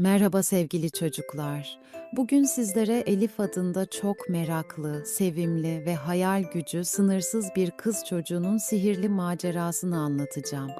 Merhaba sevgili çocuklar. Bugün sizlere Elif adında çok meraklı, sevimli ve hayal gücü sınırsız bir kız çocuğunun sihirli macerasını anlatacağım.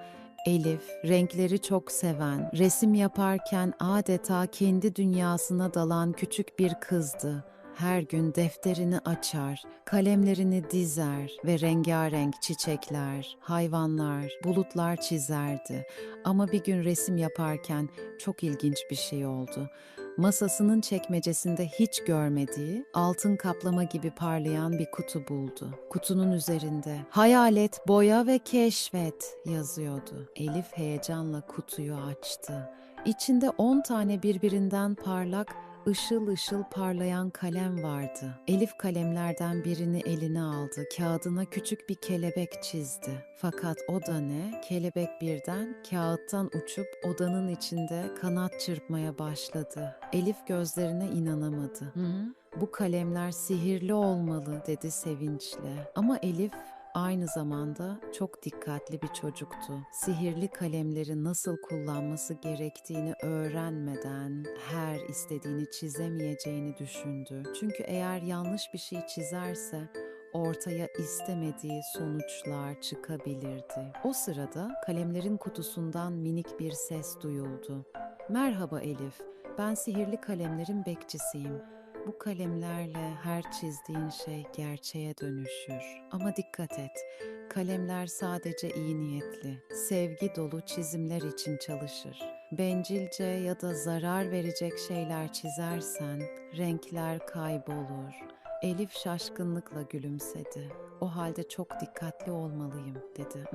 Elif, renkleri çok seven, resim yaparken adeta kendi dünyasına dalan küçük bir kızdı. Her gün defterini açar, kalemlerini dizer ve rengarenk çiçekler, hayvanlar, bulutlar çizerdi. Ama bir gün resim yaparken çok ilginç bir şey oldu. Masasının çekmecesinde hiç görmediği, altın kaplama gibi parlayan bir kutu buldu. Kutunun üzerinde "Hayalet, boya ve keşfet" yazıyordu. Elif heyecanla kutuyu açtı. İçinde 10 tane birbirinden parlak ışıl ışıl parlayan kalem vardı. Elif kalemlerden birini eline aldı. Kağıdına küçük bir kelebek çizdi. Fakat o da ne? Kelebek birden kağıttan uçup odanın içinde kanat çırpmaya başladı. Elif gözlerine inanamadı. Hı. Bu kalemler sihirli olmalı dedi sevinçle. Ama Elif aynı zamanda çok dikkatli bir çocuktu. Sihirli kalemleri nasıl kullanması gerektiğini öğrenmeden her istediğini çizemeyeceğini düşündü. Çünkü eğer yanlış bir şey çizerse ortaya istemediği sonuçlar çıkabilirdi. O sırada kalemlerin kutusundan minik bir ses duyuldu. Merhaba Elif, ben sihirli kalemlerin bekçisiyim. Bu kalemlerle her çizdiğin şey gerçeğe dönüşür. Ama dikkat et, kalemler sadece iyi niyetli, sevgi dolu çizimler için çalışır. Bencilce ya da zarar verecek şeyler çizersen renkler kaybolur. Elif şaşkınlıkla gülümsedi. O halde çok dikkatli olmalıyım dedi.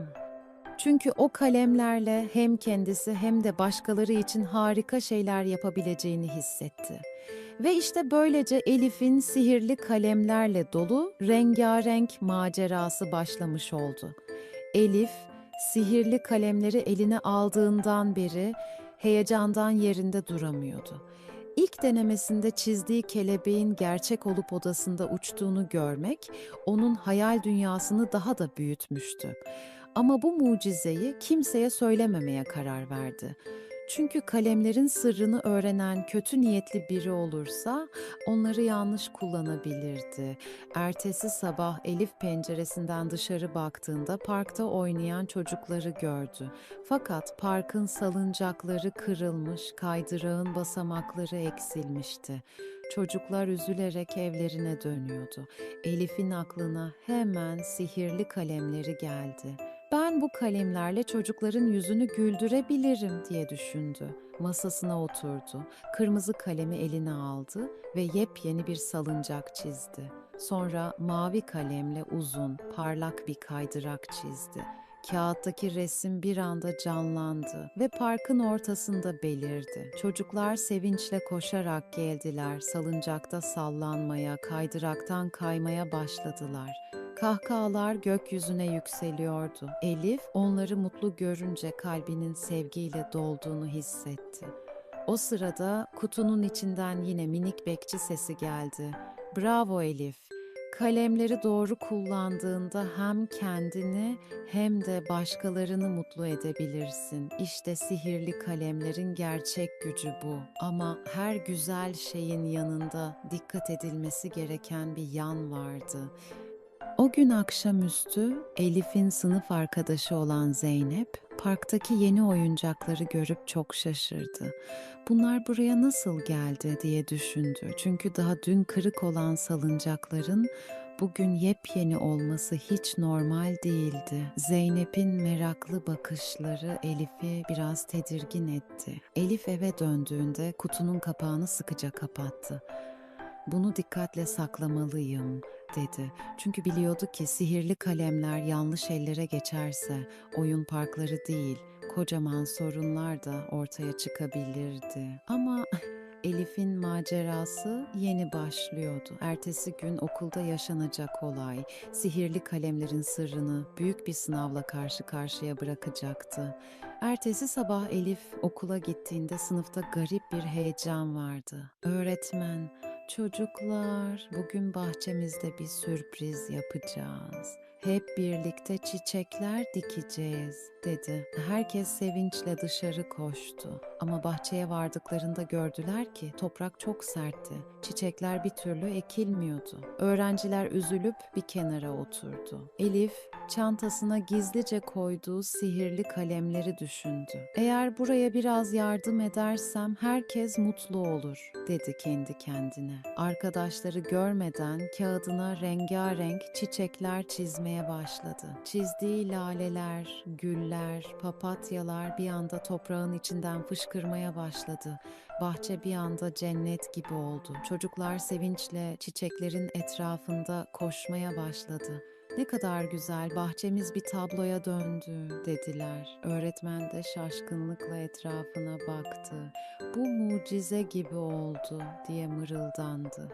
Çünkü o kalemlerle hem kendisi hem de başkaları için harika şeyler yapabileceğini hissetti. Ve işte böylece Elif'in sihirli kalemlerle dolu rengarenk macerası başlamış oldu. Elif, sihirli kalemleri eline aldığından beri heyecandan yerinde duramıyordu. İlk denemesinde çizdiği kelebeğin gerçek olup odasında uçtuğunu görmek onun hayal dünyasını daha da büyütmüştü. Ama bu mucizeyi kimseye söylememeye karar verdi. Çünkü kalemlerin sırrını öğrenen kötü niyetli biri olursa onları yanlış kullanabilirdi. Ertesi sabah Elif penceresinden dışarı baktığında parkta oynayan çocukları gördü. Fakat parkın salıncakları kırılmış, kaydırağın basamakları eksilmişti. Çocuklar üzülerek evlerine dönüyordu. Elif'in aklına hemen sihirli kalemleri geldi. Bu kalemlerle çocukların yüzünü güldürebilirim diye düşündü. Masasına oturdu. Kırmızı kalemi eline aldı ve yepyeni bir salıncak çizdi. Sonra mavi kalemle uzun, parlak bir kaydırak çizdi. Kağıttaki resim bir anda canlandı ve parkın ortasında belirdi. Çocuklar sevinçle koşarak geldiler, salıncakta sallanmaya, kaydıraktan kaymaya başladılar. Kahkahalar gökyüzüne yükseliyordu. Elif onları mutlu görünce kalbinin sevgiyle dolduğunu hissetti. O sırada kutunun içinden yine minik bekçi sesi geldi. Bravo Elif. Kalemleri doğru kullandığında hem kendini hem de başkalarını mutlu edebilirsin. İşte sihirli kalemlerin gerçek gücü bu. Ama her güzel şeyin yanında dikkat edilmesi gereken bir yan vardı. O gün akşamüstü Elif'in sınıf arkadaşı olan Zeynep parktaki yeni oyuncakları görüp çok şaşırdı. Bunlar buraya nasıl geldi diye düşündü. Çünkü daha dün kırık olan salıncakların bugün yepyeni olması hiç normal değildi. Zeynep'in meraklı bakışları Elif'i biraz tedirgin etti. Elif eve döndüğünde kutunun kapağını sıkıca kapattı. Bunu dikkatle saklamalıyım dedi. Çünkü biliyordu ki sihirli kalemler yanlış ellere geçerse oyun parkları değil, kocaman sorunlar da ortaya çıkabilirdi. Ama Elif'in macerası yeni başlıyordu. Ertesi gün okulda yaşanacak olay, sihirli kalemlerin sırrını büyük bir sınavla karşı karşıya bırakacaktı. Ertesi sabah Elif okula gittiğinde sınıfta garip bir heyecan vardı. Öğretmen, Çocuklar, bugün bahçemizde bir sürpriz yapacağız. Hep birlikte çiçekler dikeceğiz dedi. Herkes sevinçle dışarı koştu. Ama bahçeye vardıklarında gördüler ki toprak çok sertti. Çiçekler bir türlü ekilmiyordu. Öğrenciler üzülüp bir kenara oturdu. Elif çantasına gizlice koyduğu sihirli kalemleri düşündü. Eğer buraya biraz yardım edersem herkes mutlu olur, dedi kendi kendine. Arkadaşları görmeden kağıdına rengarenk çiçekler çizmeye başladı. Çizdiği laleler, güller, papatyalar bir anda toprağın içinden fışkırmaya başladı. Bahçe bir anda cennet gibi oldu. Çocuklar sevinçle çiçeklerin etrafında koşmaya başladı. Ne kadar güzel, bahçemiz bir tabloya döndü dediler. Öğretmen de şaşkınlıkla etrafına baktı. Bu mucize gibi oldu diye mırıldandı.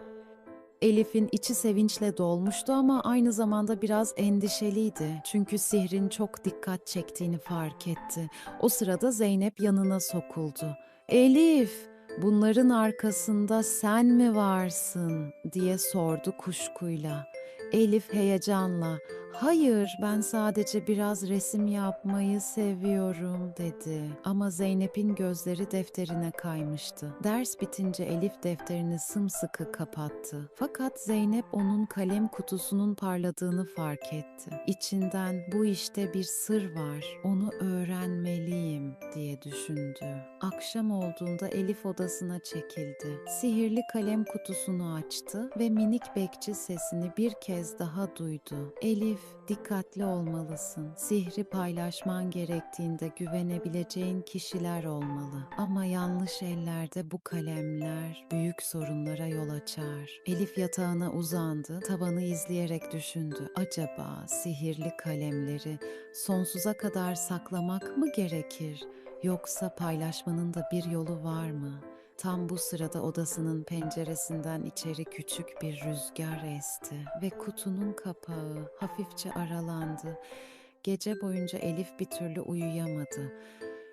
Elif'in içi sevinçle dolmuştu ama aynı zamanda biraz endişeliydi. Çünkü sihrin çok dikkat çektiğini fark etti. O sırada Zeynep yanına sokuldu. Elif, bunların arkasında sen mi varsın diye sordu kuşkuyla. Elif heyecanla, hayır ben sadece biraz resim yapmayı seviyorum dedi. Ama Zeynep'in gözleri defterine kaymıştı. Ders bitince Elif defterini sımsıkı kapattı. Fakat Zeynep onun kalem kutusunun parladığını fark etti. İçinden bu işte bir sır var, onu öğrenmeliyim diye düşündü. Akşam olduğunda Elif odasına çekildi. Sihirli kalem kutusunu açtı ve minik bekçi sesini bir kez daha duydu. Elif, dikkatli olmalısın. Sihri paylaşman gerektiğinde güvenebileceğin kişiler olmalı. Ama yanlış ellerde bu kalemler büyük sorunlara yol açar. Elif yatağına uzandı, tavanı izleyerek düşündü. Acaba sihirli kalemleri sonsuza kadar saklamak mı gerekir? Yoksa paylaşmanın da bir yolu var mı? Tam bu sırada odasının penceresinden içeri küçük bir rüzgar esti ve kutunun kapağı hafifçe aralandı. Gece boyunca Elif bir türlü uyuyamadı.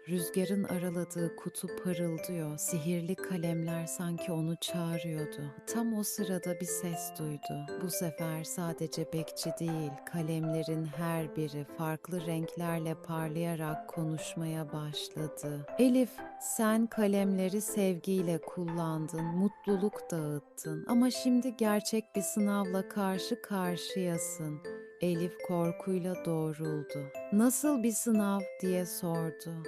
Rüzgarın araladığı kutu parıldıyor, sihirli kalemler sanki onu çağırıyordu. Tam o sırada bir ses duydu. Bu sefer sadece bekçi değil, kalemlerin her biri farklı renklerle parlayarak konuşmaya başladı. Elif, sen kalemleri sevgiyle kullandın, mutluluk dağıttın ama şimdi gerçek bir sınavla karşı karşıyasın. Elif korkuyla doğruldu. Nasıl bir sınav diye sordu.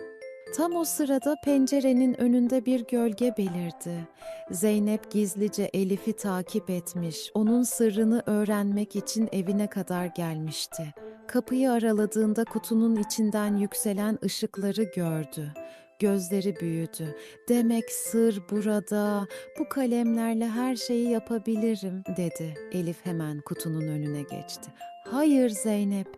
Tam o sırada pencerenin önünde bir gölge belirdi. Zeynep gizlice Elif'i takip etmiş, onun sırrını öğrenmek için evine kadar gelmişti. Kapıyı araladığında kutunun içinden yükselen ışıkları gördü. Gözleri büyüdü. Demek sır burada. Bu kalemlerle her şeyi yapabilirim dedi. Elif hemen kutunun önüne geçti. Hayır Zeynep,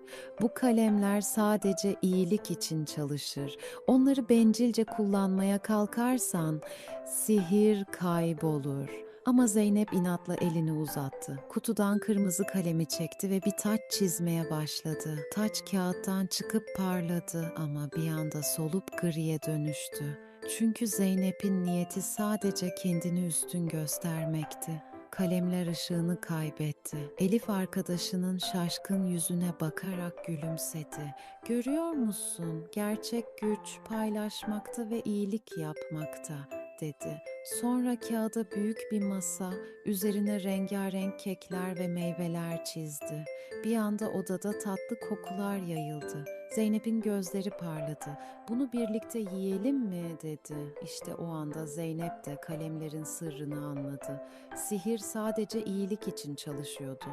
bu kalemler sadece iyilik için çalışır. Onları bencilce kullanmaya kalkarsan sihir kaybolur. Ama Zeynep inatla elini uzattı. Kutudan kırmızı kalemi çekti ve bir taç çizmeye başladı. Taç kağıttan çıkıp parladı ama bir anda solup griye dönüştü. Çünkü Zeynep'in niyeti sadece kendini üstün göstermekti. Kalemler ışığını kaybetti. Elif arkadaşının şaşkın yüzüne bakarak gülümsedi. Görüyor musun? Gerçek güç paylaşmakta ve iyilik yapmakta dedi. Sonra kağıda büyük bir masa, üzerine rengarenk kekler ve meyveler çizdi. Bir anda odada tatlı kokular yayıldı. Zeynep'in gözleri parladı. Bunu birlikte yiyelim mi dedi. İşte o anda Zeynep de kalemlerin sırrını anladı. Sihir sadece iyilik için çalışıyordu.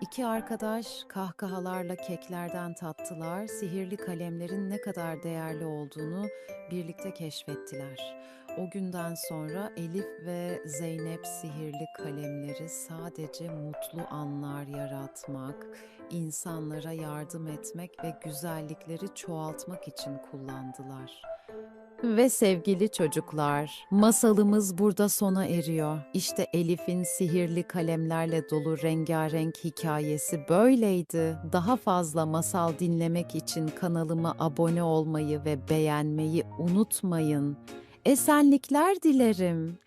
İki arkadaş kahkahalarla keklerden tattılar, sihirli kalemlerin ne kadar değerli olduğunu birlikte keşfettiler. O günden sonra Elif ve Zeynep sihirli kalemleri sadece mutlu anlar yaratmak, insanlara yardım etmek ve güzellikleri çoğaltmak için kullandılar. Ve sevgili çocuklar, masalımız burada sona eriyor. İşte Elif'in sihirli kalemlerle dolu rengarenk hikayesi böyleydi. Daha fazla masal dinlemek için kanalıma abone olmayı ve beğenmeyi unutmayın. Esenlikler dilerim.